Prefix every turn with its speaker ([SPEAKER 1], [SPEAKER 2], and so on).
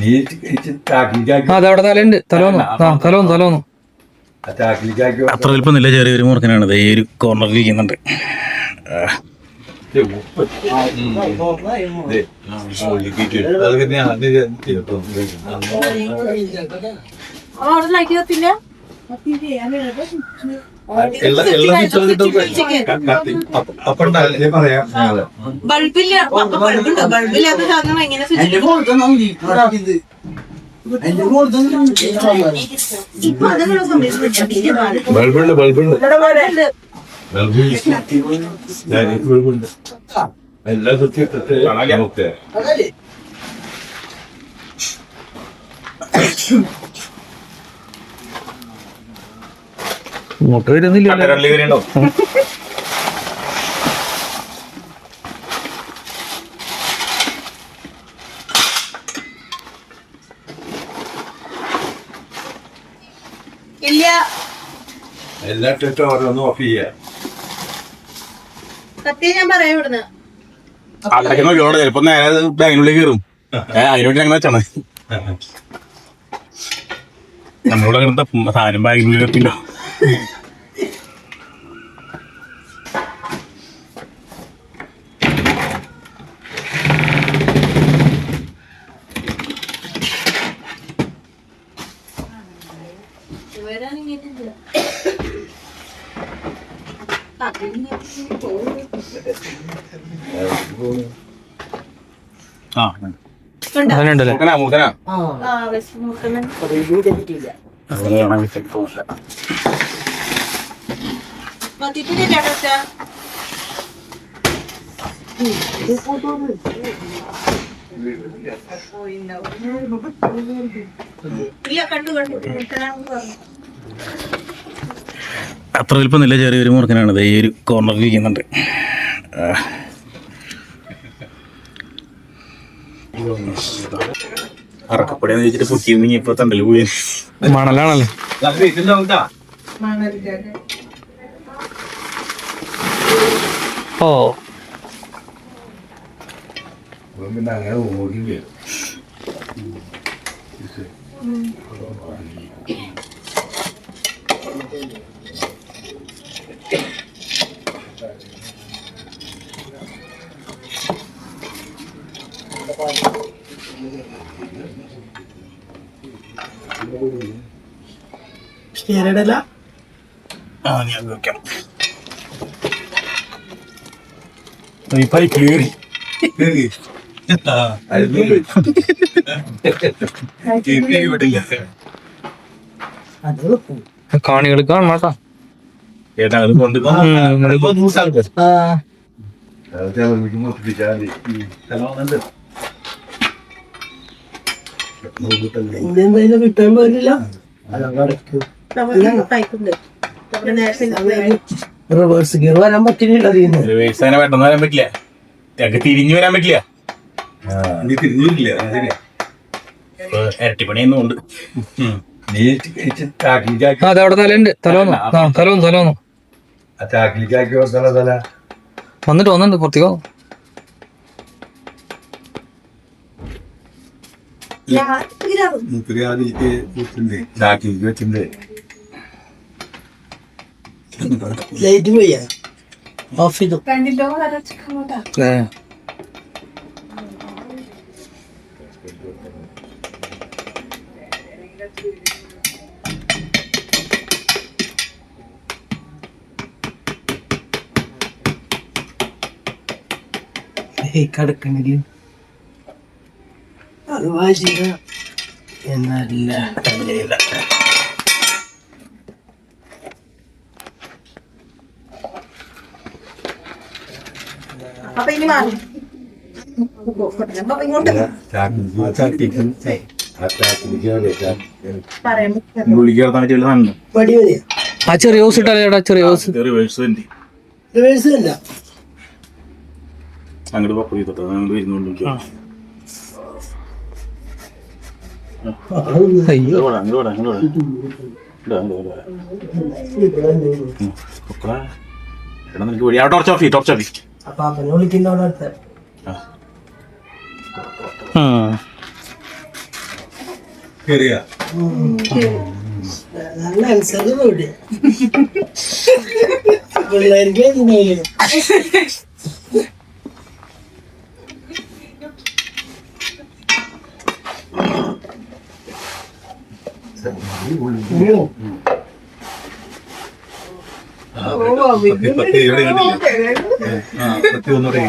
[SPEAKER 1] നീ ചാക്കിലേക്കാക്കി
[SPEAKER 2] ആ അതവിടെ തലയുണ്ട്. തലോന്നു. ആ തലോന്നു തലോന്നു.
[SPEAKER 1] അത്ര ചാക്കിലേക്കാക്കി
[SPEAKER 3] അത്ര ചെറിയ ചെറിയൊരു മുറുക്കനാണ്. ദേ ഈ ഒരു കോർണറിൽ ഇരിക്കുന്നുണ്ട്.
[SPEAKER 1] പറയാം
[SPEAKER 4] ബൾബില്ല ബൾബുണ്ടോ ബൾബില്ലാത്ത സാധനം എങ്ങനെ
[SPEAKER 1] ബൾബുണ്ട് ബൾബുണ്ട് എല്ലാ സത്യം
[SPEAKER 2] ഇങ്ങോട്ട് വരുന്നില്ല
[SPEAKER 1] എല്ലാ ടെറ്റും ഓരോന്നും ഓഫ് ചെയ്യാം.
[SPEAKER 4] സത്യം ഞാൻ പറയാം ഇവിടുന്ന്.
[SPEAKER 3] അതൊക്കെ നോക്കിയോടെ ചിലപ്പോ നേരെ ബാങ്കിനുള്ളിൽ കയറും. അതിനുവേണ്ടി അങ്ങനെ വെച്ചാണ് നമ്മളിവിടെ കിടന്ന സാധനം ബാങ്കിനുള്ളിൽ എത്തില്ലോ ആ
[SPEAKER 2] അതിനുണ്ടല്ലേ
[SPEAKER 3] മൂക്കനാ മൂക്കനാ അത്ര ചെറിയ ചെറിയൊരു മുറുക്കനാണ് ദേ ഈ ഒരു കോർണറിൽ ഇരിക്കുന്നുണ്ട്. അറക്കപ്പടിയാന്ന് ചോദിച്ചിട്ട് പൊട്ടിയിരുന്നെങ്കിൽ ഇപ്പൊ തണ്ടൽ പോയി.
[SPEAKER 2] മണലാണല്ലേ? ഓ
[SPEAKER 1] പിന്നെ അങ്ങനെ ഓടി വരും
[SPEAKER 3] ആ ഞാൻ വെക്കാം ഈ പൈപ്പ് കയറി
[SPEAKER 2] കാണികൾ കാണണം കേട്ടാ
[SPEAKER 3] ഏട്ടാ അത് കൊണ്ട്
[SPEAKER 1] അതൊക്കെ അവർക്ക് മൊത്തിപ്പിച്ചാൽ മതി
[SPEAKER 4] പൈപ്പുണ്ട് നമ്മുടെ നേരത്തെ
[SPEAKER 5] റിവേഴ്സ് ഗിയർ വരാൻ പറ്റില്ല
[SPEAKER 3] വേഴ്സാനെ പെട്ടെന്ന് വരാൻ പറ്റില്ല. ഞങ്ങൾക്ക് തിരിഞ്ഞു വരാൻ പറ്റില്ല.
[SPEAKER 1] നീ തിരിഞ്ഞില്ല ശരിയാ
[SPEAKER 3] ഇപ്പൊ ഇരട്ടിപ്പണിയൊന്നും ഉണ്ട്.
[SPEAKER 1] നീ ചാക്കിലേക്കാക്കി
[SPEAKER 2] ആ അതവിടെ തലയുണ്ട്. തലോന്നു. തലോന്നു തലോന്നു. വന്നിട്ട് വന്നിട്ട് പുറത്തേക്കോ?
[SPEAKER 1] ആദ്യത്തെ വെച്ചിട്ടുണ്ട്. ചാക്കിലേക്ക് വെച്ചിട്ടുണ്ട്
[SPEAKER 5] ലൈറ്റ് പോയാ ഓഫ് ചെയ്തു
[SPEAKER 4] കണ്ടിട്ടോ വരച്ചിട്ട്
[SPEAKER 2] ഏ.
[SPEAKER 5] കിടക്കണില്ല അത് വാശിക എന്നല്ല
[SPEAKER 3] സാധനം
[SPEAKER 5] പടി മതിയാ
[SPEAKER 2] ആ ചെറിയ ഹോസ് ഇട്ടാലേടാ ചെറിയ ഹോസ്
[SPEAKER 3] അങ്ങോട്ട് പപ്പ ചെയ്തോ അങ്ങോട്ട് വരുന്നുണ്ട്
[SPEAKER 2] അയ്യോ.
[SPEAKER 3] അങ്ങോട്ട് അങ്ങോട്ട് എടാ നിനക്ക് വഴി ആ ടോർച്ച് ഓഫ് ടോർച്ച് ഓഫ്
[SPEAKER 5] അപ്പൊ അവനെ വിളിക്കുന്ന അവിടെ അടുത്ത
[SPEAKER 2] ഉം.
[SPEAKER 1] കേറിയാ?
[SPEAKER 5] നല്ല അനുസരണം ഇവിടെ പിള്ളേർക്ക് എന്തെങ്കിലും
[SPEAKER 1] പത്തി പത്തി ഒന്നുകൂടെ